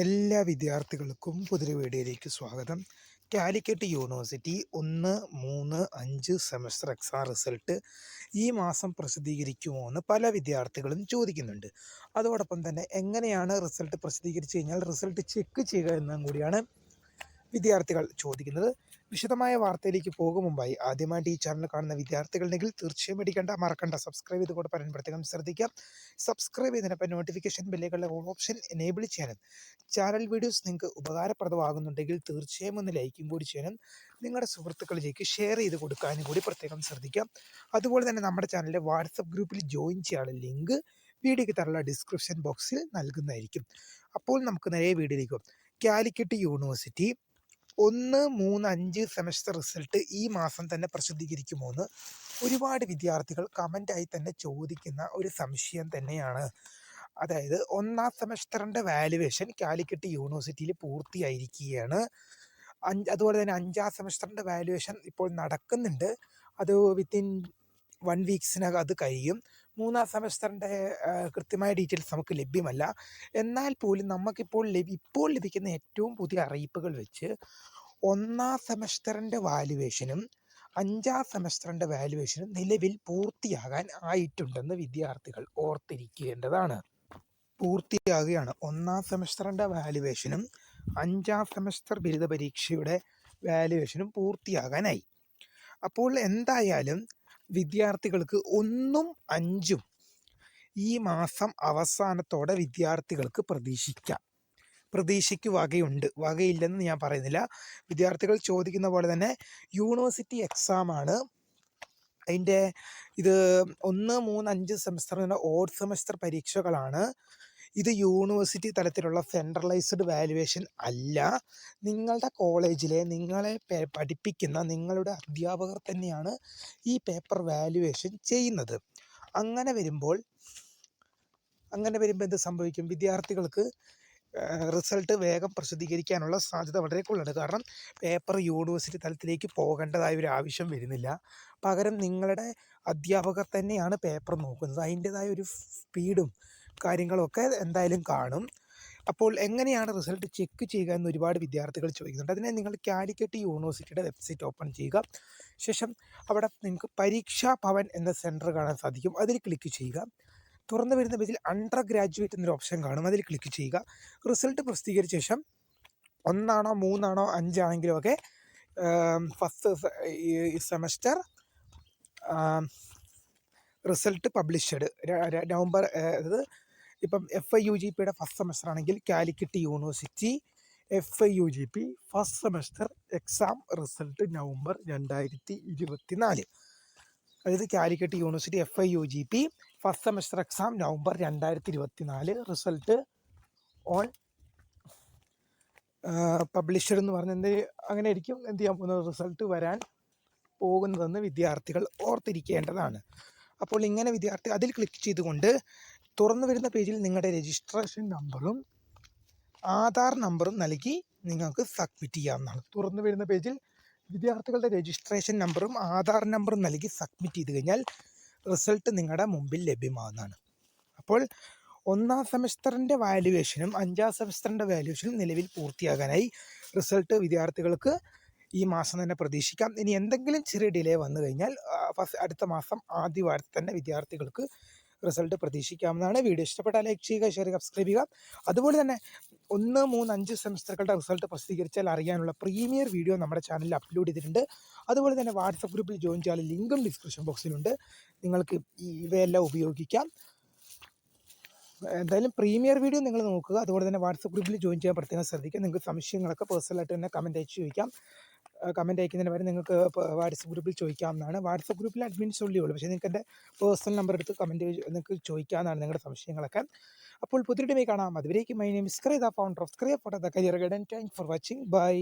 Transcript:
എല്ലാ വിദ്യാർത്ഥികൾക്കും പുതിയ വീഡിയോയിലേക്ക് സ്വാഗതം. കാലിക്കറ്റ് യൂണിവേഴ്സിറ്റി ഒന്ന് മൂന്ന് അഞ്ച് സെമസ്റ്റർ എക്സാം റിസൾട്ട് ഈ മാസം പ്രസിദ്ധീകരിക്കുമോ എന്ന് പല വിദ്യാർത്ഥികളും ചോദിക്കുന്നുണ്ട്. അതോടൊപ്പം തന്നെ എങ്ങനെയാണ് റിസൾട്ട് പ്രസിദ്ധീകരിച്ചു കഴിഞ്ഞാൽ റിസൾട്ട് ചെക്ക് ചെയ്യുക എന്നും കൂടിയാണ് വിദ്യാർത്ഥികൾ ചോദിക്കുന്നത്. വിശദമായ വാർത്തയിലേക്ക് പോകും മുമ്പായി ആദ്യമായിട്ട് ഈ ചാനൽ കാണുന്ന വിദ്യാർത്ഥികളുണ്ടെങ്കിൽ തീർച്ചയായും മേടിക്കേണ്ട മറക്കണ്ട. സബ്സ്ക്രൈബ് ചെയ്ത് പറയാൻ പ്രത്യേകം ശ്രദ്ധിക്കാം. സബ്സ്ക്രൈബ് ചെയ്തതിനൊപ്പം നോട്ടിഫിക്കേഷൻ ബെല്ലുകളുടെ ഓപ്ഷൻ എനേബിൾ ചെയ്യാനും ചാനൽ വീഡിയോസ് നിങ്ങൾക്ക് ഉപകാരപ്രദമാകുന്നുണ്ടെങ്കിൽ തീർച്ചയായും ഒന്ന് ലൈക്കും കൂടി ചെയ്യാനും നിങ്ങളുടെ സുഹൃത്തുക്കളിലേക്ക് ഷെയർ ചെയ്ത് കൊടുക്കാനും കൂടി പ്രത്യേകം ശ്രദ്ധിക്കാം. അതുപോലെ തന്നെ നമ്മുടെ ചാനലിലെ വാട്സപ്പ് ഗ്രൂപ്പിൽ ജോയിൻ ചെയ്യാനുള്ള ലിങ്ക് വീഡിയോയ്ക്ക് തരുള്ള ഡിസ്ക്രിപ്ഷൻ ബോക്സിൽ നൽകുന്നതായിരിക്കും. അപ്പോൾ നമുക്ക് നേരെ വീഡിയോയിലേക്ക് കാലിക്കറ്റ് യൂണിവേഴ്സിറ്റി ഒന്ന് മൂന്ന് അഞ്ച് സെമസ്റ്റർ റിസൾട്ട് ഈ മാസം തന്നെ പ്രസിദ്ധീകരിക്കുമോ എന്ന് ഒരുപാട് വിദ്യാർത്ഥികൾ കമന്റായി തന്നെ ചോദിക്കുന്ന ഒരു സംശയം തന്നെയാണ്. അതായത് ഒന്നാം സെമസ്റ്ററിന്റെ വാലുവേഷൻ കാലിക്കറ്റ് യൂണിവേഴ്സിറ്റിയിൽ പൂർത്തിയായിരിക്കുകയാണ്. അഞ്ച് അതുപോലെ തന്നെ അഞ്ചാം സെമസ്റ്ററിന്റെ വാലുവേഷൻ ഇപ്പോൾ നടക്കുന്നുണ്ട്. അത് വിത്തിൻ വൺ വീക്സിനകം അത് കഴിയും. മൂന്നാം സെമസ്റ്ററിന്റെ കൃത്യമായ ഡീറ്റെയിൽസ് നമുക്ക് ലഭ്യമല്ല. എന്നാൽ പോലും നമുക്കിപ്പോൾ ലഭി ഇപ്പോൾ ലഭിക്കുന്ന ഏറ്റവും പുതിയ അറിയിപ്പുകൾ വെച്ച് ഒന്നാം സെമസ്റ്ററിന്റെ വാലുവേഷനും അഞ്ചാം സെമസ്റ്ററിന്റെ വാലുവേഷനും നിലവിൽ പൂർത്തിയാകാൻ ആയിട്ടുണ്ടെന്ന് വിദ്യാർത്ഥികൾ ഓർത്തിരിക്കേണ്ടതാണ്. പൂർത്തിയാകുകയാണ് ഒന്നാം സെമസ്റ്ററിന്റെ വാലുവേഷനും അഞ്ചാം സെമസ്റ്റർ ബിരുദ പരീക്ഷയുടെ വാലുവേഷനും പൂർത്തിയാകാനായി. അപ്പോൾ എന്തായാലും വിദ്യാർത്ഥികൾക്ക് ഒന്നും അഞ്ചും ഈ മാസം അവസാനത്തോടെ വിദ്യാർത്ഥികൾക്ക് പ്രതീക്ഷിക്കാം. പ്രതീക്ഷയ്ക്ക് വകയുണ്ട് വകയില്ലെന്ന് ഞാൻ പറയുന്നില്ല. വിദ്യാർത്ഥികൾ ചോദിക്കുന്ന പോലെ തന്നെ യൂണിവേഴ്സിറ്റി എക്സാമാണ് അതിന്റെ ഇത് ഒന്ന് മൂന്ന് അഞ്ച് സെമസ്റ്ററിന്റെ ഓഡ് സെമസ്റ്റർ പരീക്ഷകളാണ്. ഇത് യൂണിവേഴ്സിറ്റി തലത്തിലുള്ള സെൻട്രലൈസ്ഡ് വാല്യുവേഷൻ അല്ല. നിങ്ങളുടെ കോളേജിലെ നിങ്ങളെ പഠിപ്പിക്കുന്ന നിങ്ങളുടെ അധ്യാപകർ തന്നെയാണ് ഈ പേപ്പർ വാല്യുവേഷൻ ചെയ്യുന്നത്. അങ്ങനെ വരുമ്പോൾ അങ്ങനെ വരുമ്പോൾ എന്ത് സംഭവിക്കും? വിദ്യാർത്ഥികൾക്ക് റിസൾട്ട് വേഗം പ്രസിദ്ധീകരിക്കാനുള്ള സാധ്യത വളരെ കൂടുതലാണ്. കാരണം പേപ്പർ യൂണിവേഴ്സിറ്റി തലത്തിലേക്ക് പോകേണ്ടതായ ഒരു ആവശ്യം വരുന്നില്ല. പകരം നിങ്ങളുടെ അധ്യാപകർ തന്നെയാണ് പേപ്പർ നോക്കുന്നത്. അതിന്റെതായ ഒരു സ്പീഡും കാര്യങ്ങളൊക്കെ എന്തായാലും കാണും. അപ്പോൾ എങ്ങനെയാണ് റിസൾട്ട് ചെക്ക് ചെയ്യുക എന്ന് ഒരുപാട് വിദ്യാർത്ഥികൾ ചോദിക്കുന്നുണ്ട്. അതിനെ നിങ്ങൾ കാലിക്കറ്റ് യൂണിവേഴ്സിറ്റിയുടെ വെബ്സൈറ്റ് ഓപ്പൺ ചെയ്യുക. ശേഷം അവിടെ നിങ്ങൾക്ക് പരീക്ഷാ ഭവൻ എന്ന സെന്റർ കാണാൻ സാധിക്കും. അതിൽ ക്ലിക്ക് ചെയ്യുക. തുറന്നു വരുന്ന പേജിൽ അണ്ടർ ഗ്രാജുവേറ്റ് എന്നൊരു ഓപ്ഷൻ കാണും. അതിൽ ക്ലിക്ക് ചെയ്യുക. റിസൾട്ട് പ്രസിദ്ധീകരിച്ച ശേഷം ഒന്നാണോ മൂന്നാണോ അഞ്ചാണെങ്കിലും ഒക്കെ first semester result published. November അതായത് ഇപ്പം എഫ് ഐ യു ജി പിയുടെ ഫസ്റ്റ് സെമസ്റ്റർ ആണെങ്കിൽ Calicut university F I U G P first semester exam result November രണ്ടായിരത്തി ഇരുപത്തി നാല് അതായത് Calicut university F I U G P first semester exam November രണ്ടായിരത്തി ഇരുപത്തി നാല് റിസൾട്ട് ഓൺ പബ്ലിഷർ എന്ന് പറഞ്ഞ എന്ത് അങ്ങനെ ആയിരിക്കും എന്ത് ചെയ്യാൻ പോകുന്നത്? റിസൾട്ട് വരാൻ പോകുന്നതെന്ന് വിദ്യാർത്ഥികൾ ഓർത്തിരിക്കേണ്ടതാണ്. അപ്പോൾ ഇങ്ങനെ വിദ്യാർത്ഥി അതിൽ ക്ലിക്ക് ചെയ്തുകൊണ്ട് തുറന്നു വരുന്ന പേജിൽ നിങ്ങളുടെ രജിസ്ട്രേഷൻ നമ്പറും ആധാർ നമ്പറും നൽകി നിങ്ങൾക്ക് സബ്മിറ്റ് ചെയ്യാവുന്നതാണ്. തുറന്നു വരുന്ന പേജിൽ വിദ്യാർത്ഥികളുടെ രജിസ്ട്രേഷൻ നമ്പറും ആധാർ നമ്പറും നൽകി സബ്മിറ്റ് ചെയ്ത് കഴിഞ്ഞാൽ റിസൾട്ട് നിങ്ങളുടെ മുമ്പിൽ ലഭ്യമാകുന്നതാണ് അപ്പോൾ ഒന്നാം സെമസ്റ്ററിന്റെ വാല്യുവേഷനും അഞ്ചാം സെമസ്റ്ററിന്റെ വാല്യുവേഷനും നിലവിൽ പൂർത്തിയാകാനായി റിസൾട്ട് വിദ്യാർത്ഥികൾക്ക് ഈ മാസം തന്നെ പ്രതീക്ഷിക്കാം. ഇനി എന്തെങ്കിലും ചെറിയ ഡിലേ വന്നു കഴിഞ്ഞാൽ ഫസ്റ്റ് അടുത്ത മാസം ആദ്യ വാരത്തിൽ തന്നെ വിദ്യാർത്ഥികൾക്ക് റിസൾട്ട് പ്രതീക്ഷിക്കാവുന്നതാണ്. വീഡിയോ ഇഷ്ടപ്പെട്ടാൽ ലൈക്ക് ചെയ്യുക ഷെയർ ചെയ്യുക സബ്സ്ക്രൈബ് ചെയ്യുക. അതുപോലെ തന്നെ ഒന്ന് മൂന്ന് അഞ്ച് സെമസ്റ്ററുകളുടെ റിസൾട്ട് പ്രസിദ്ധീകരിച്ചാൽ അറിയാനുള്ള പ്രീമിയർ വീഡിയോ നമ്മുടെ ചാനലിൽ അപ്ലോഡ് ചെയ്തിട്ടുണ്ട്. അതുപോലെ തന്നെ വാട്സപ്പ് ഗ്രൂപ്പിൽ ജോയിൻ ചെയ്യാൻ ലിങ്കും ഡിസ്ക്രിപ്ഷൻ ബോക്സിലുണ്ട് നിങ്ങൾക്ക് ഇവയെല്ലാം ഉപയോഗിക്കാം. എന്തായാലും പ്രീമിയർ വീഡിയോ നിങ്ങൾ നോക്കുക. അതുപോലെ തന്നെ വാട്സപ്പ് ഗ്രൂപ്പിൽ ജോയിൻ ചെയ്യാൻ പ്രത്യേകം ശ്രദ്ധിക്കുക. നിങ്ങൾക്ക് സംശയങ്ങളൊക്കെ പേഴ്സണലായിട്ട് തന്നെ കമന്റ് അയച്ച് ചോദിക്കാം. കമന്റ് അയക്കുന്നതിന് വരെ നിങ്ങൾക്ക് വാട്സപ്പ് ഗ്രൂപ്പിൽ ചോദിക്കാവുന്നതാണ്. വാട്സപ്പ് ഗ്രൂപ്പിൽ അഡ്മിൻസ് ഉള്ളേ ഉള്ളൂ. പക്ഷേ നിങ്ങൾക്ക് എന്റെ പേഴ്സണൽ നമ്പർ എടുത്ത് കമന്റ് നിങ്ങൾക്ക് ചോദിക്കാവുന്നതാണ് നിങ്ങളുടെ സംശയങ്ങളൊക്കെ. അപ്പോൾ പുതിയ കാണാം. അതുവരേക്കും my name Skry the founder of Skry photo the career guidance thank for watching bye